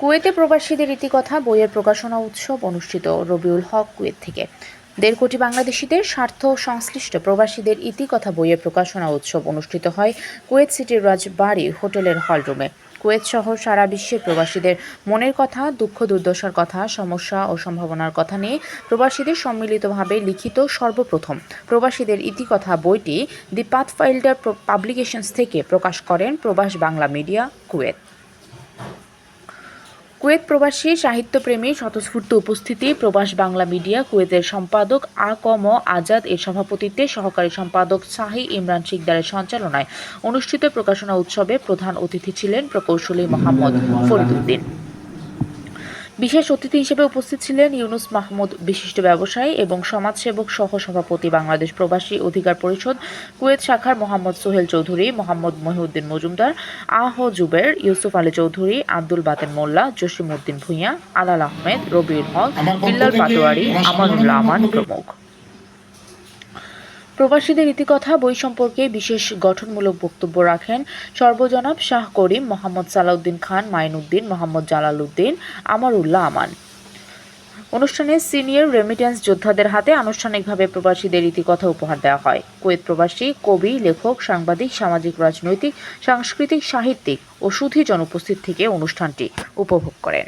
কুয়েতে প্রবাসীদের ইতিকথা বইয়ের প্রকাশনা উৎসব অনুষ্ঠিত রবিউল হক কুয়েত থেকে। দেড় কোটি বাংলাদেশিদের স্বার্থ সংশ্লিষ্ট প্রবাসীদের ইতিকথা, বইয়ের প্রকাশনা উৎসব অনুষ্ঠিত হয় কুয়েত সিটির রাজবাড়ি হোটেলের হলরুমে। কুয়েত সহ সারা বিশ্বের প্রবাসীদের মনের কথা, দুঃখ, দুর্দশার কথা, সমস্যা ও সম্ভাবনার কথা নিয়ে প্রবাসীদের সম্মিলিতভাবে লিখিত সর্বপ্রথম। প্রবাসীদের ইতিকথা বইটি দি পাথফাইল্ডার পাবলিকেশনস থেকে প্রকাশ করেন প্রবাস বাংলা মিডিয়া কুয়েত। কুয়েত প্রবাসী সাহিত্যপ্রেমী স্বতঃস্ফূর্ত উপস্থিতি, প্রবাস বাংলা মিডিয়া, কুয়েতের সম্পাদক আ ক ম আজাদ, এর সভাপতিত্বে সহকারী সম্পাদক শাহী ইমরান শিকদারের সঞ্চালনায় অনুষ্ঠিত প্রকাশনা উৎসবে প্রধান অতিথি ছিলেন প্রকৌশলী মোহাম্মদ ফরিদুদ্দিন। বিশেষ অতিথি হিসেবে উপস্থিত ছিলেন ইউনুস মাহমুদ বিশিষ্ট ব্যবসায়ী এবং সমাজসেবক সহ সভাপতি বাংলাদেশ প্রবাসী অধিকার পরিষদ কুয়েত শাখার মোহাম্মদ সোহেল চৌধুরী মোহাম্মদ মহিউদ্দিন মজুমদার আহ জুবের ইউসুফ আলী চৌধুরী আব্দুল বাতেন মোল্লা জসিমউদ্দিন ভূঁইয়া আলাল আহমেদ রবিউল হক বিল্লাল পাটোয়ারি আমানুল্লাহ আমান প্রমুখ। প্রবাসীদের ইতিকথা বই সম্পর্কে বিশেষ গঠনমূলক বক্তব্য রাখেন সর্বজনাব শাহ করিম মোহাম্মদ সালাউদ্দিন খান, মাইনুদ্দিন মোহাম্মদ জালালউদ্দিন আমারুল্লাহ আমান। অনুষ্ঠানে সিনিয়র রেমিটেন্স যোদ্ধাদের হাতে আনুষ্ঠানিকভাবে প্রবাসীদের ইতিকথা উপহার দেওয়া হয়। কুয়েত প্রবাসী, কবি, লেখক, সাংবাদিক, সামাজিক, রাজনৈতিক, সাংস্কৃতিক, সাহিত্যিক ও সুধীজন উপস্থিত থেকে অনুষ্ঠানটি উপভোগ করেন।